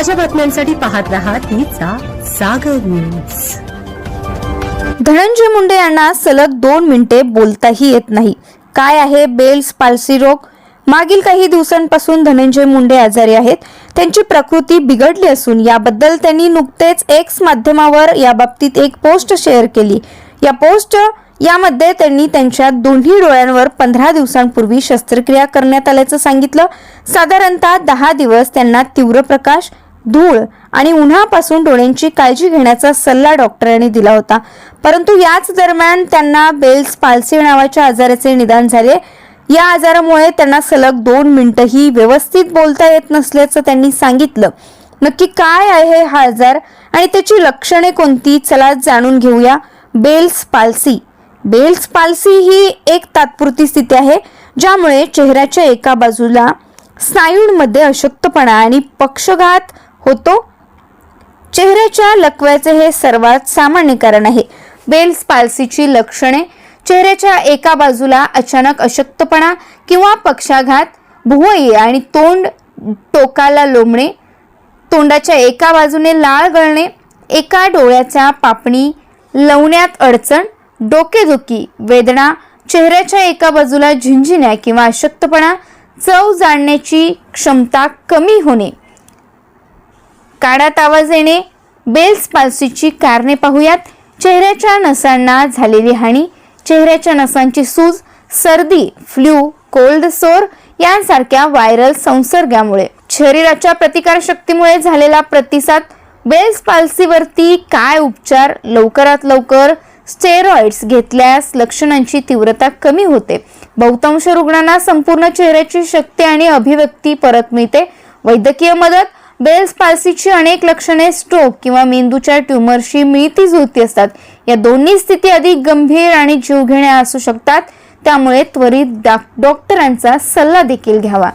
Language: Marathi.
ताज्या बातम्यांसाठी पाहत रहा तिचा सागर न्यूज धनंजय मुंडे यांना सलग दोन मिनिटे बोलताही येत नाही. काय आहे बेल्स पालसी रोग? मागील काही दिवसांपासून धनंजय मुंडे आजारी आहेत. त्यांची प्रकृती बिघडली असून याबद्दल त्यांनी नुकतेच एक्स माध्यमावर याबाबतीत एक पोस्ट शेअर केली. या पोस्ट यामध्ये त्यांनी त्यांच्या दोन्ही डोळ्यांवर पंधरा दिवसांपूर्वी शस्त्रक्रिया करण्यात आल्याचं सांगितलं. साधारणतः दहा दिवस त्यांना तीव्र प्रकाश धूळ आणि उन्हापासून डोळ्यांची काळजी घेण्याचा सल्ला डॉक्टरांनी दिला होता. परंतु याच दरम्यान त्यांना बेल्स पाल्सी नावाच्या आजाराचे निदान झाले. या आजारामुळे त्यांना सलग दोन मिनिटंही व्यवस्थित बोलता येत नसल्याचं त्यांनी सांगितलं. नक्की काय आहे हा आजार आणि त्याची लक्षणे कोणती? चला जाणून घेऊया. Bell's palsy. बेल्स पाल्सी ही एक तात्पुरती स्थिती आहे ज्यामुळे चेहऱ्याच्या एका बाजूला स्नायूंमध्ये अशक्तपणा आणि पक्षघात होतो. चेहऱ्याच्या लकव्याचे हे सर्वात सामान्य कारण आहे. बेल्स पाल्सीची लक्षणे चेहऱ्याच्या एका बाजूला अचानक अशक्तपणा किंवा पक्षाघात भुवई आणि तोंड टोकाला लोंबणे तोंडाच्या एका बाजूने लाळ गळणे एका डोळ्याच्या पापणी लवण्यात अडचण डोकेदुखी वेदना चेहऱ्याच्या एका बाजूला झिंझिण्या किंवा अशक्तपणा चव जाणण्याची क्षमता कमी होणे. काळात आवाज येणे बेल्स पाल्सीची कारणे पाहूयात. चेहऱ्याच्या नसांना झालेली हानी चेहऱ्याच्या नसांची सूज सर्दी फ्ल्यू कोल्ड सोर यांसारख्या व्हायरल संसर्गामुळे. शरीराच्या प्रतिकारशक्तीमुळे झालेला प्रतिसाद बेल्स पाल्सीवरती काय उपचार लवकरात लवकर स्टेरॉइड्स घेतल्यास लक्षणांची तीव्रता कमी होते. बहुतांश रुग्णांना संपूर्ण चेहऱ्याची शक्ती आणि अभिव्यक्ती परत मिळते. वैद्यकीय मदत बेल्स पार्सीची अनेक लक्षणे स्ट्रोक किंवा मेंदूच्या ट्यूमरशी मिळती जुळती असतात. या दोन्ही स्थिती अधिक गंभीर आणि जीवघेण्या असू शकतात. त्यामुळे त्वरित डॉक- डॉक्टरांचा सल्ला देखील घ्यावा.